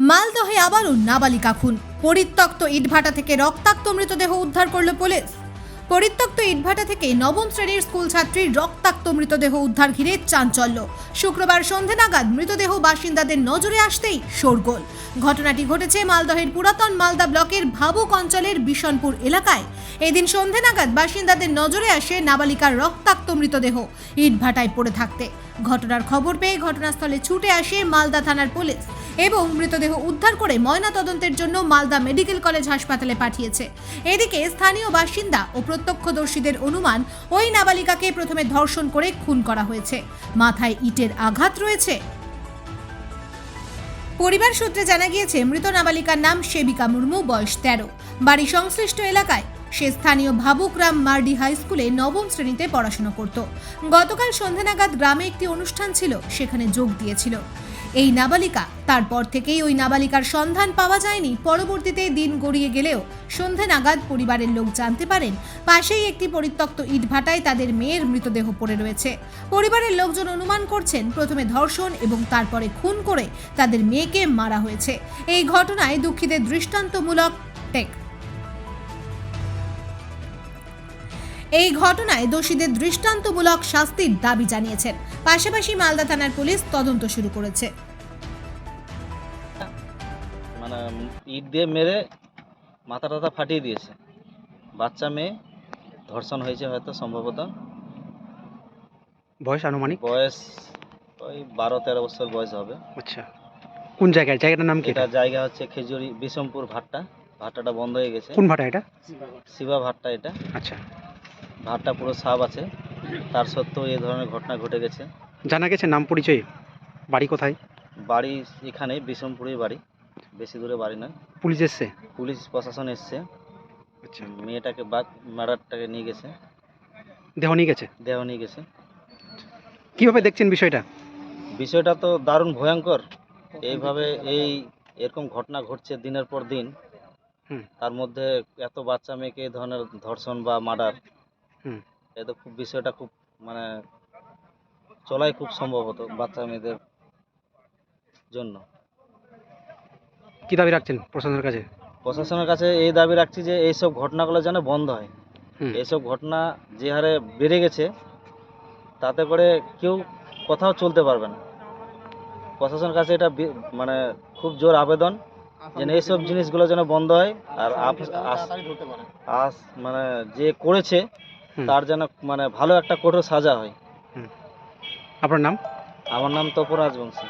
মালদহে আবারও নাবালিকা খুন পরিত্যক্ত ইটভাটা থেকে রক্তাক্ত মৃতদেহ উদ্ধার করল পুলিশ। পরিত্যক্ত ইটভাটা থেকে নবম শ্রেণির স্কুল ছাত্রীর রক্তাক্ত মৃতদেহ উদ্ধার ঘিরে চাঞ্চল্য। শুক্রবার সন্ধে নাগাদ মৃতদেহ বাসিন্দাদের নজরে আসতেই শোরগোল। ঘটনাটি ঘটেছে মালদহের পুরাতন মালদা ব্লকের ভাবুক অঞ্চলের বিশনপুর এলাকায়। এদিন সন্ধে নাগাদ বাসিন্দাদের নজরে আসে নাবালিকার রক্তাক্ত মৃতদেহ ইটভাটায় পড়ে থাকতে। ঘটনার খবর পেয়ে ঘটনাস্থলে ছুটে আসে মালদা থানার পুলিশ এবং মৃতদেহ উদ্ধার করে ময়না তদন্তের জন্য মালদা মেডিকেল কলেজ হাসপাতালে পাঠিয়েছে। এদিকে স্থানীয় বাসিন্দা ও প্রত্যক্ষদর্শীদের অনুমান ওই নাবালিকাকে প্রথমে ধর্ষণ করে খুন করা হয়েছে। মাথায় ইটের আঘাত রয়েছে। পরিবার সূত্রে জানা গিয়েছে, মৃত নাবালিকার নাম সেবিকা মুর্মু, বয়স তেরো। বাড়ি সংশ্লিষ্ট এলাকায় সে স্থানীয় ভাবুকরাম মার্ডি হাই স্কুলে নবম শ্রেণীতে পড়াশোনা করত। গতকাল সন্ধ্যা নাগাদ গ্রামে একটি অনুষ্ঠান ছিল, সেখানে যোগ দিয়েছিল। এই নাবালিকা। তারপর থেকেই ওই নাবালিকার সন্ধান পাওয়া যায়নি। পরবর্তীতে দিন গড়িয়ে গেলেও সন্ধে নাগাদ পরিবারের লোক জানতে পারেন, পাশেই একটি পরিত্যক্ত ইটভাটায় তাদের মেয়ের মৃতদেহ পড়ে রয়েছে। পরিবারের লোকজন অনুমান করছেন, প্রথমে ধর্ষণ এবং তারপরে খুন করে তাদের মেয়েকে মারা হয়েছে। এই ঘটনায় দুঃখীদের দৃষ্টান্তমূলক টেক এই ঘটনায় দোষীদের দৃষ্টান্তমূলক শাস্তির দাবি জানিয়েছেন। পাশাপাশি মালদা থানার পুলিশ তদন্ত শুরু করেছে। মানে ইট দিয়ে মেরে মাথা টাথা ফাটিয়ে দিয়েছে। বাচ্চা মেয়ে ধর্ষণ হয়েছে হয়তো সম্ভবত। বয়স আনুমানিক? বয়স ওই বারো তেরো বছর বয়স হবে। আচ্ছা। কোন জায়গায়? জায়গাটার নাম কি এটা? জায়গা হচ্ছে খেজুরি বিষমপুর ভাট্টা। ভাট্টাটা বন্ধ হয়ে গেছে। কোন ভাটা এটা? শিবা ভাট্টা এটা। আচ্ছা। ভাট্টা পুরো সাপ আছে। তার সত্ত্বেও এই ধরনের ঘটনা ঘটে গেছে। জানা গেছে নাম পরিচয়? বাড়ি কোথায়? বাড়ি এখানে বিষমপুরেই বাড়ি। বেশি দূরে বাড়ি নয়। পুলিশ এসছে? পুলিশ প্রশাসন এসছে। আচ্ছা। মেয়েটাকে বা ম্যাডারটাকে নিয়ে গেছে। দেহ নিয়ে গেছে? দেহ নিয়ে গেছে। কীভাবে দেখছেন বিষয়টা? বিষয়টা তো দারুণ ভয়ঙ্কর। এইভাবে এই এরকম ঘটনা ঘটছে দিনের পর দিন। তার মধ্যে এত বাচ্চা মেয়েকে এই ধরনের ধর্ষণ বা মার্ডার হুম। খুব বিষয়টা খুব মানে চলাই খুব সম্ভবত বাচ্চা মেয়েদের জন্য কি দাবি রাখছেন প্রশাসনের কাছে প্রশাসনের কাছে এই দাবি রাখছি যে এইসব ঘটনাগুলো যেন বন্ধ হয়। এইসব ঘটনা যে হারে বেড়ে গেছে তাতে করে কেউ কোথাও চলতে পারবে না প্রশাসনের কাছে এটা মানে খুব জোর আবেদন যেন এইসব জিনিসগুলো যেন বন্ধ হয় আর আস- মানে যে করেছে। তার যেন মানে ভালো একটা কঠোর সাজা হয়। আপনার নাম? আমার নাম তপন রাজবংশী